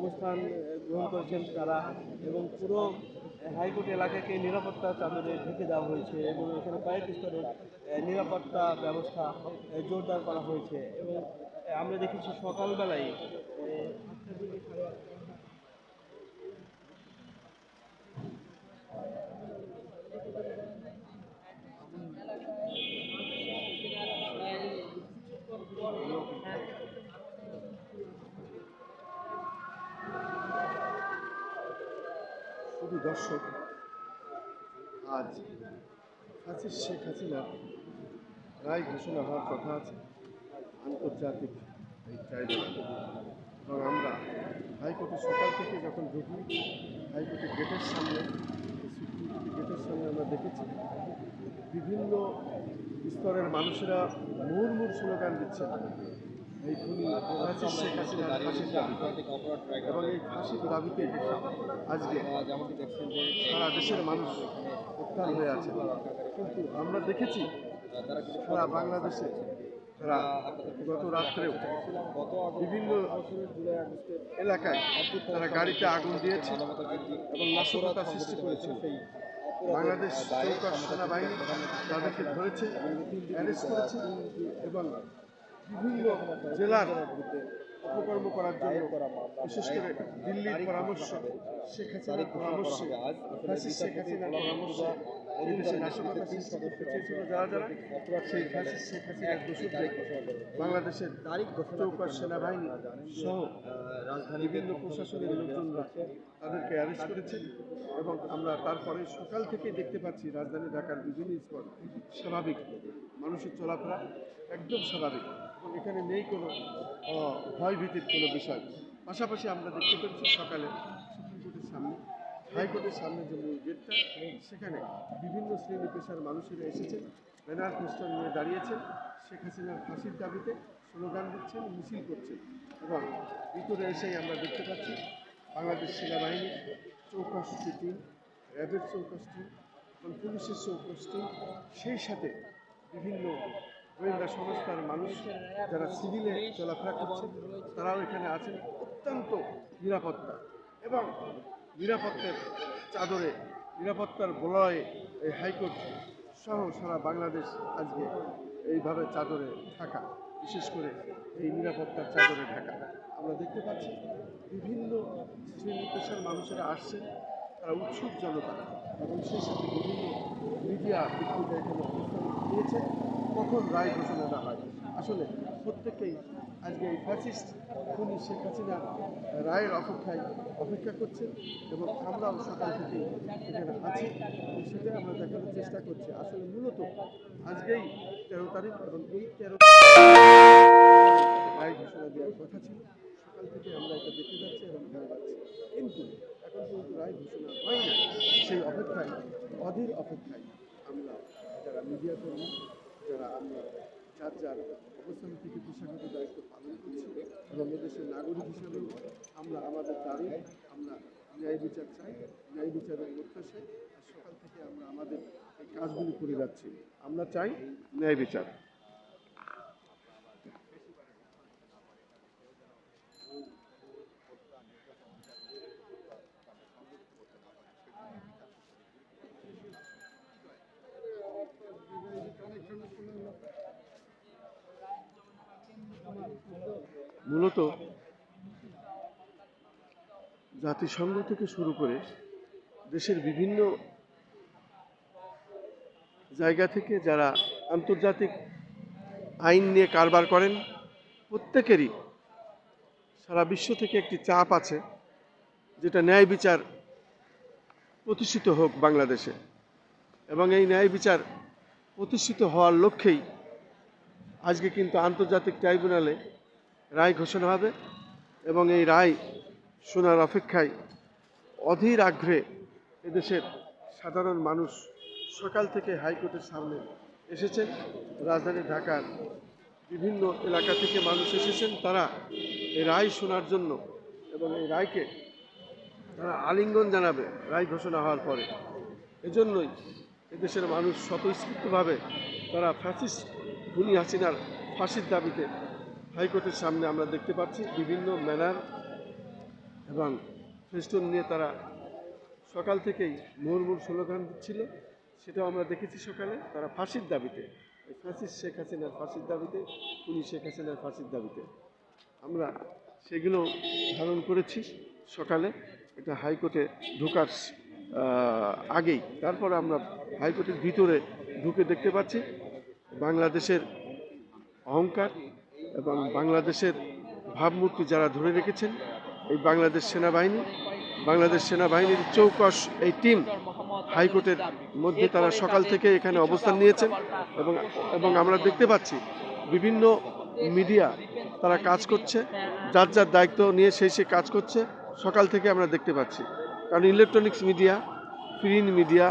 অবস্থান গ্রহণ করেছেন তারা এবং পুরো হাইকোর্ট এলাকাকে নিরাপত্তা চাদরে ঢেকে দেওয়া হয়েছে এবং এখানে কয়েক স্তরের নিরাপত্তা ব্যবস্থা জোরদার করা হয়েছে এবং আমরা দেখেছি সকালবেলায় দর্শক। আজ ফাঁসির শেখ হাসিনা রায় ঘোষণা হওয়ার কথা আছে। আন্তর্জাতিক এই ট্রাইব্যুনাল। এবং আমরা হাইকোর্টে সকাল থেকে যখন ঢুকি হাইকোর্টের গেটের সামনে গেটের সামনে আমরা দেখেছি, বিভিন্ন স্তরের মানুষেরা মুহুর্মুর স্লোগান দিচ্ছে শেখ হাসিনার ফাঁসির দাবি এবং এই ফাঁসির দাবিতে আজকে সারা দেশের মানুষ উত্থান হয়ে আছে। কিন্তু আমরা দেখেছি সারা বাংলাদেশে তারা গত রাত্রেও বিভিন্ন এলাকায় তারা গাড়িতে আগুন দিয়েছে এবং নাশকতা সৃষ্টি করেছে। বাংলাদেশ সেনাবাহিনী তাদেরকে ধরেছে অ্যারেস্ট করেছে এবং বিভিন্ন জেলার অপকর্ম করার জন্য, বিশেষ করে দিল্লির পরামর্শ, শেখ হাসিনার পরামর্শ শেখ হাসিনার পরামর্শ বাংলাদেশের সেনাবাহিনী সহ তাদেরকে অ্যারেস্ট করেছে এবং আমরা তারপরে সকাল থেকে দেখতে পাচ্ছি রাজধানী ঢাকার বিভিন্ন স্পট স্বাভাবিক, মানুষের চলাফেরা একদম স্বাভাবিক। এবং এখানে নেই কোনো ভয়ভীতির কোনো বিষয়। পাশাপাশি আমরা দেখতে পাচ্ছি সকালে সুপ্রিম সামনে, হাইকোর্টের সামনে যে মূল গেটটা, সেখানে বিভিন্ন শ্রেণি পেশার মানুষেরা এসেছেন, ব্যানার, পোস্টার নিয়ে দাঁড়িয়েছেন। শেখ হাসিনার ফাঁসির দাবিতে স্লোগান দিচ্ছেন, মিছিল করছেন এবং ভিতরে এসেই আমরা দেখতে পাচ্ছি বাংলাদেশ সেনাবাহিনীর চৌকাশটি টিম, র্যাবের চৌকাশ টিম এবং পুলিশের চৌকাশ টিম, সেই সাথে বিভিন্ন গোয়েন্দা সংস্থার মানুষ যারা সিভিলে চলাফেরা করছে, তারাও এখানে আছেন। অত্যন্ত নিরাপত্তা এবং নিরাপত্তার চাদরে, নিরাপত্তার বলয়ে এই হাইকোর্ট সহ সারা বাংলাদেশ আজকে এইভাবে চাদরে থাকা বিশেষ করে এই নিরাপত্তার চাদরে ঢাকা। আমরা দেখতে পাচ্ছি বিভিন্ন শ্রেণি পেশার মানুষেরা আসছেন তারা উৎসুক জনতা এবং সেই সাথে বিভিন্ন মিডিয়া ব্যক্তিরা এখানে অবস্থান দিয়েছে কখন রায় ঘোষণাটা হয়। আসলে প্রত্যেকেই আজকে এই ফ্যাসিস্ট খুনি শেখ হাসিনা রায়ের অপেক্ষায় অপেক্ষা করছে এবং আমরাও সকাল থেকে এখানে আছি। সেটাই আমরা দেখানোর চেষ্টা করছি। আসলে মূলত আজকেই তেরো তারিখ এবং এই তেরো রায় ঘোষণা দেওয়ার কথা ছিল। সকাল থেকে আমরা এটা দেখতে যাচ্ছি এবং ভয় পাচ্ছি কিন্তু এখন পর্যন্ত রায় ঘোষণা হয় না সেই অপেক্ষায়, অধীর অপেক্ষায় আমরা যারা মিডিয়া কর্মী যারা আমরা যার যার অবস্থান থেকে পেশাগত দায়িত্ব পালন করছি এবং এদেশের নাগরিক হিসাবেও আমরা আমাদের দাবি আমরা ন্যায় বিচার চাই, ন্যায় বিচারের প্রত্যাশায় সকাল থেকে আমরা আমাদের এই কাজগুলি করে যাচ্ছি। আমরা চাই ন্যায় বিচার। মূলত জাতিসংঘ থেকে শুরু করে দেশের বিভিন্ন জায়গা থেকে যারা আন্তর্জাতিক আইন নিয়ে কারবার করেন, প্রত্যেকেরই সারা বিশ্ব থেকে একটি চাপ আছে যেটা ন্যায় বিচার প্রতিষ্ঠিত হোক বাংলাদেশে। এবং এই ন্যায় বিচার প্রতিষ্ঠিত হওয়ার লক্ষ্যেই আজকে কিন্তু আন্তর্জাতিক ট্রাইব্যুনালে রায় ঘোষণা হবে এবং এই রায় শোনার অপেক্ষায় অধীর আগ্রহে এদেশের সাধারণ মানুষ সকাল থেকে হাইকোর্টের সামনে এসেছেন। রাজধানী ঢাকার বিভিন্ন এলাকা থেকে মানুষ এসেছেন। তারা এই রায় শোনার জন্য এবং এই রায়কে তারা আলিঙ্গন জানাবে, রায় ঘোষণা হওয়ার পরে। এজন্যই এদেশের মানুষ স্বতঃস্ফূর্তভাবে তারা ফ্যাসিস্ট খুনি হাসিনার ফাঁসির দাবিতে হাইকোর্টের সামনে আমরা দেখতে পাচ্ছি বিভিন্ন ব্যানার এবং ফেস্টুন নিয়ে তারা সকাল থেকেই মুহুর্মুর স্লোগান দিচ্ছিল। সেটাও আমরা দেখেছি সকালে। তারা ফাঁসির দাবিতে ফাঁসির শেখ হাসিনার ফাঁসির দাবিতে উনি শেখ হাসিনার ফাঁসির দাবিতে আমরা সেগুলো ধারণ করেছি সকালে। এটা হাইকোর্টে ঢোকার আগেই। তারপর আমরা হাইকোর্টের ভিতরে ঢুকে দেখতে পাচ্ছি বাংলাদেশের অহংকার এবং বাংলাদেশের ভাবমূর্তি যারা ধরে রেখেছেন, এই বাংলাদেশ সেনাবাহিনী, বাংলাদেশ সেনাবাহিনীর চৌকস, এই টিম হাইকোর্টের মধ্যে তারা সকাল থেকে এখানে অবস্থান নিয়েছেন এবং এবং আমরা দেখতে পাচ্ছি বিভিন্ন মিডিয়া তারা কাজ করছে, যার যার দায়িত্ব নিয়ে সেই সে কাজ করছে, সকাল থেকে আমরা দেখতে পাচ্ছি। কারণ ইলেকট্রনিক্স মিডিয়া, প্রিন্ট মিডিয়া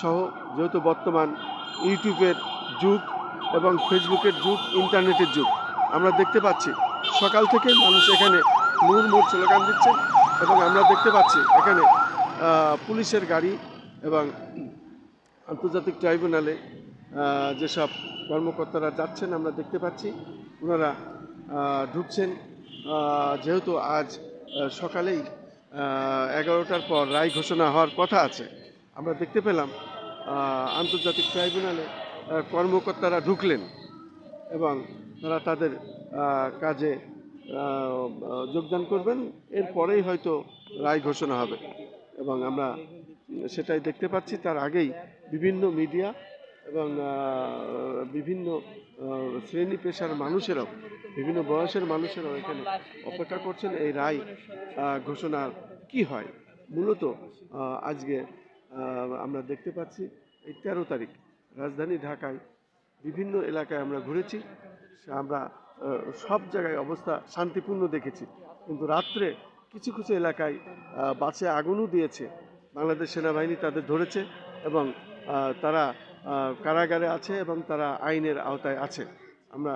সহ যেহেতু বর্তমান ইউটিউবের যুগ এবং ফেসবুকের যুগ, ইন্টারনেটের যুগ আমরা দেখতে পাচ্ছি। সকাল থেকে মানুষ এখানে নূর মোড় স্লোগান দিচ্ছে এবং আমরা দেখতে পাচ্ছি এখানে পুলিশের গাড়ি এবং আন্তর্জাতিক ট্রাইব্যুনালে যেসব কর্মকর্তারা যাচ্ছেন আমরা দেখতে পাচ্ছি। ওনারা ঢুকছেন যেহেতু আজ সকালেই এগারোটার পর রায় ঘোষণা হওয়ার কথা আছে। আমরা দেখতে পেলাম আন্তর্জাতিক ট্রাইব্যুনালে কর্মকর্তারা ঢুকলেন এবং তারা তাদের কাজে যোগদান করবেন। এরপরেই হয়তো রায় ঘোষণা হবে। এবং আমরা সেটাই দেখতে পাচ্ছি। তার আগেই বিভিন্ন মিডিয়া এবং বিভিন্ন শ্রেণি পেশার মানুষেরাও, বিভিন্ন বয়সের মানুষেরাও এখানে অপেক্ষা করছেন এই রায় ঘোষণার কি হয়। মূলত আজকে আমরা দেখতে পাচ্ছি, এই তেরো তারিখ, রাজধানী ঢাকায় বিভিন্ন এলাকায় আমরা ঘুরেছি। আমরা সব জায়গায় অবস্থা শান্তিপূর্ণ দেখেছি। কিন্তু রাত্রে কিছু কিছু এলাকায় বাসে আগুনও দিয়েছে। বাংলাদেশ সেনাবাহিনী তাদের ধরেছে এবং তারা কারাগারে আছে এবং তারা আইনের আওতায় আছে। আমরা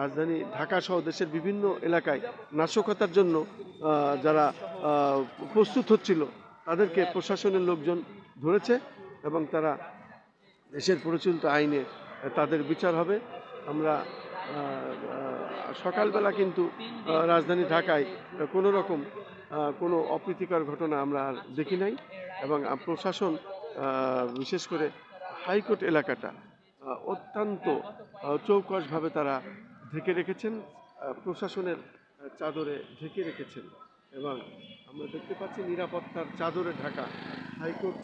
রাজধানী ঢাকা সহ দেশের বিভিন্ন এলাকায় নাশকতার জন্য যারা প্রস্তুত হচ্ছিল, তাদেরকে প্রশাসনের লোকজন ধরেছে এবং তারা দেশের প্রচলিত আইনে তাদের বিচার হবে। আমরা সকালবেলা কিন্তু রাজধানী ঢাকায় কোনো রকম কোনো অপ্রীতিকর ঘটনা আমরা আর দেখি নাই এবং প্রশাসন বিশেষ করে হাইকোর্ট এলাকাটা অত্যন্ত চৌকসভাবে তারা ঢেকে রেখেছেন প্রশাসনের চাদরে ঢেকে রেখেছেন এবং আমরা দেখতে পাচ্ছি নিরাপত্তার চাদরে ঢাকা হাইকোর্ট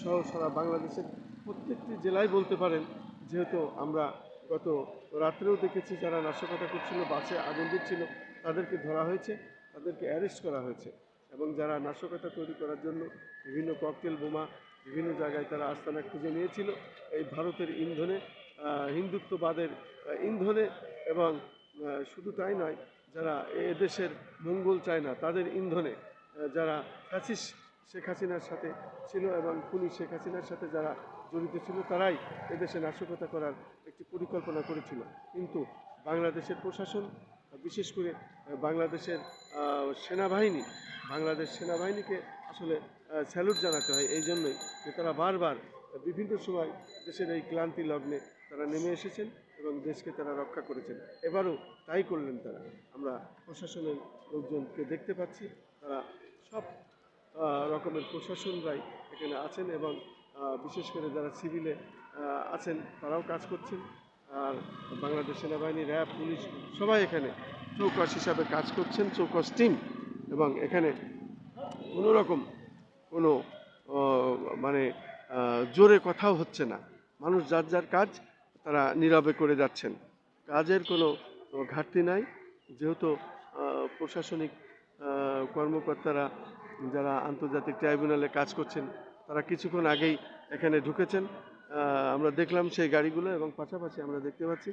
সহ সারা বাংলাদেশের প্রত্যেকটি জেলায় বলতে পারেন, যেহেতু আমরা গত রাত্রেও দেখেছি যারা নাশকতা করছিল, বাসে আগুন দিচ্ছিল, তাদেরকে ধরা হয়েছে, তাদেরকে অ্যারেস্ট করা হয়েছে এবং যারা নাশকতা তৈরি করার জন্য বিভিন্ন ককটেল বোমা বিভিন্ন জায়গায় তারা আস্তানা খুঁজে নিয়েছিল, এই ভারতের ইন্ধনে হিন্দুত্ববাদের ইন্ধনে এবং শুধু তাই নয়, যারা এদেশের মঙ্গল চায় না, তাদের ইন্ধনে যারা ফ্যাসিস শেখ হাসিনার সাথে ছিল এবং খুনি শেখ হাসিনার সাথে যারা জড়িত ছিল, তারাই এদেশে নাশকতা করার একটি পরিকল্পনা করেছিল। কিন্তু বাংলাদেশের প্রশাসন, বিশেষ করে বাংলাদেশের সেনাবাহিনী, বাংলাদেশ সেনাবাহিনীকে আসলে স্যালুট জানাতে হয়। এই জন্যই যে তারা বারবার বিভিন্ন সময় দেশের এই ক্লান্তি লগ্নে তারা নেমে এসেছেন এবং দেশকে তারা রক্ষা করেছেন। এবারও তাই করলেন তারা। আমরা প্রশাসনের লোকজনকে দেখতে পাচ্ছি। তারা সব রকমের প্রশাসনরাই এখানে আছেন এবং বিশেষ করে যারা সিভিলে আছেন, তারাও কাজ করছেন। আর বাংলাদেশ সেনাবাহিনী, র্যাব, পুলিশ সবাই এখানে চৌকস হিসাবে কাজ করছেন, চৌকস টিম এবং এখানে কোনো রকম কোনো মানে জোরে কথাও হচ্ছে না। মানুষ যার যার কাজ, তারা নীরবে করে যাচ্ছেন। কাজের কোনো ঘাটতি নাই। যেহেতু প্রশাসনিক কর্মকর্তারা যারা আন্তর্জাতিক ট্রাইব্যুনালে কাজ করছেন তারা কিছুক্ষণ আগেই এখানে ঢুকেছেন। আমরা দেখলাম সেই গাড়িগুলো এবং পাশাপাশি আমরা দেখতে পাচ্ছি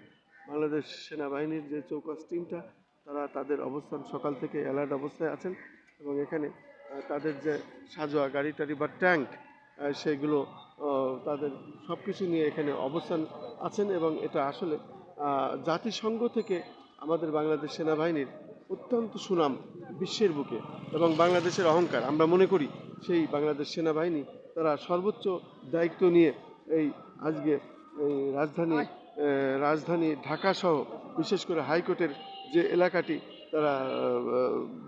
বাংলাদেশ সেনাবাহিনীর যে চৌকাস টিমটা, তারা তাদের অবস্থান সকাল থেকে অ্যালার্ট অবস্থায় আছেন এবং এখানে তাদের যে সাজোয়া গাড়ি টাড়ি বা ট্যাঙ্ক সেগুলো তাদের সব কিছু নিয়ে এখানে অবস্থান আছেন এবং এটা আসলে জাতিসংঘ থেকে আমাদের বাংলাদেশ সেনাবাহিনীর অত্যন্ত সুনাম বিশ্বের বুকে এবং বাংলাদেশের অহংকার। আমরা মনে করি সেই বাংলাদেশ সেনাবাহিনী তারা সর্বোচ্চ দায়িত্ব নিয়ে এই আজকে এই রাজধানী রাজধানী ঢাকা সহ বিশেষ করে হাইকোর্টের যে এলাকাটি তারা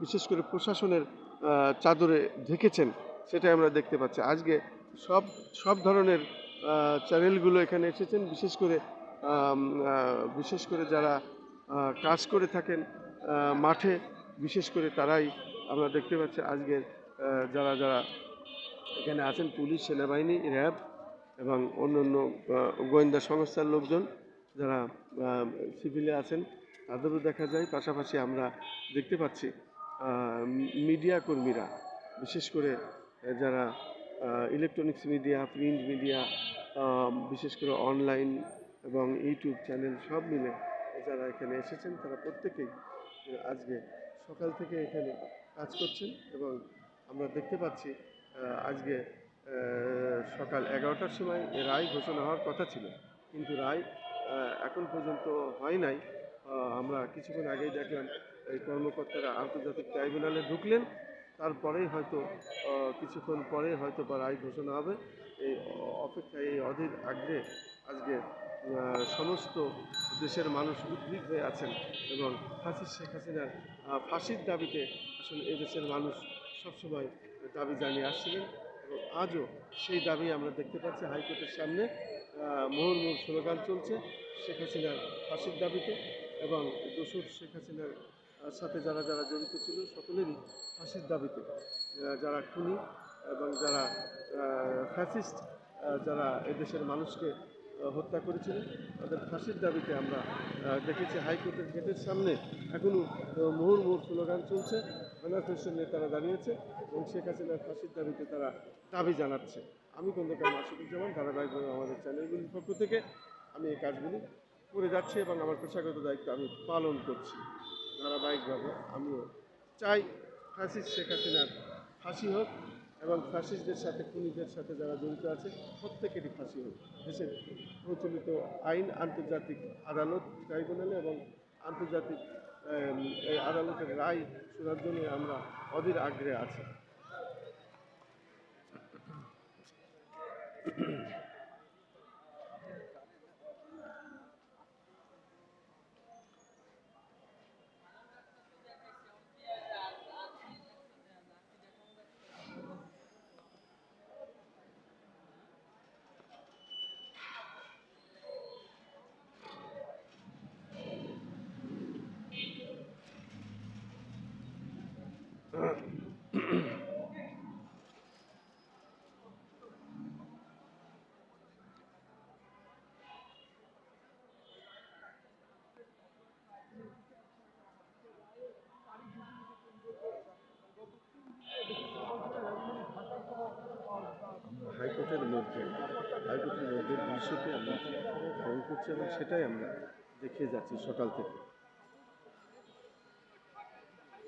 বিশেষ করে প্রশাসনের চাদরে ঢেকেছেন, সেটাই আমরা দেখতে পাচ্ছি। আজকে সব সব ধরনের চ্যানেলগুলো এখানে এসেছেন, বিশেষ করে বিশেষ করে যারা কাজ করে থাকেন মাঠে, বিশেষ করে তারাই আমরা দেখতে পাচ্ছি আজকের যারা যারা এখানে আছেন পুলিশ, সেনাবাহিনী, র্যাব এবং অন্যান্য গোয়েন্দা সংস্থার লোকজন যারা সিভিলে আছেন তাদেরও দেখা যায়। পাশাপাশি আমরা দেখতে পাচ্ছি মিডিয়া কর্মীরা, বিশেষ করে যারা ইলেকট্রনিক্স মিডিয়া প্রিন্ট মিডিয়া বিশেষ করে অনলাইন এবং ইউটিউব চ্যানেল সব মিলে যারা এখানে এসেছেন, তারা প্রত্যেকেই আজকে সকাল থেকে এখানে কাজ করছেন এবং আমরা দেখতে পাচ্ছি আজকে সকাল এগারোটার সময় রায় ঘোষণা হওয়ার কথা ছিল। কিন্তু রায় এখন পর্যন্ত হয় নাই। আমরা কিছুক্ষণ আগেই দেখলাম, এই কর্মকর্তারা আন্তর্জাতিক ট্রাইব্যুনালে ঢুকলেন। তারপরেই হয়তো কিছুক্ষণ পরে হয়তো বা রায় ঘোষণা হবে। এই অপেক্ষায়, এই অধীর আগ্রে আজকে সমস্ত দেশের মানুষ উদ্বিগ্ন হয়ে আছেন এবং ফাঁসির শেখ হাসিনার ফাঁসির দাবিতে আসলে এই দেশের মানুষ সবসময় দাবি জানিয়ে আসছিলেন এবং আজও সেই দাবি আমরা দেখতে পাচ্ছি হাইকোর্টের সামনে। আহ, মুহুর্মুহু স্লোগান চলছে শেখ হাসিনার ফাঁসির দাবিতে এবং দোসর শেখ হাসিনার সাথে যারা যারা জড়িত ছিল সকলেরই ফাঁসির দাবিতে যারা খুনি এবং যারা ফ্যাসিস্ট যারা এদেশের মানুষকে হত্যা করেছিল তাদের ফাঁসির দাবিতে আমরা দেখেছি হাইকোর্টের গেটের সামনে এখনও মুহুর মুহুর স্লোগান চলছে। অনাথ হোসেন নেতারা দাঁড়িয়েছে এবং শেখ হাসিনার ফাঁসির দাবিতে তারা দাবি জানাচ্ছে। আমি খন্দকার মাসুদুজ্জামান, ধারাবাহিকভাবে আমাদের চ্যানেলগুলির পক্ষ থেকে আমি এই কাজগুলি করে যাচ্ছি এবং আমার পেশাগত দায়িত্ব আমি পালন করছি। ধারাবাহিকভাবে আমিও চাই ফাঁসির শেখ হাসিনার ফাঁসি হোক এবং ফ্যাসিস্টদের সাথে, খুনিদের সাথে যারা জড়িত আছে, প্রত্যেকেরই ফাঁসি হোক দেশের প্রচলিত আইন, আন্তর্জাতিক আদালত, ট্রাইব্যুনালে এবং আন্তর্জাতিক আদালতের রায় শোনার জন্য আমরা অধীর আগ্রহে আছি। মধ্যে হাইকোর্টের মধ্যে দৃশ্যটি আমরা গ্রহণ করছি এবং সেটাই আমরা দেখে যাচ্ছি সকাল থেকে।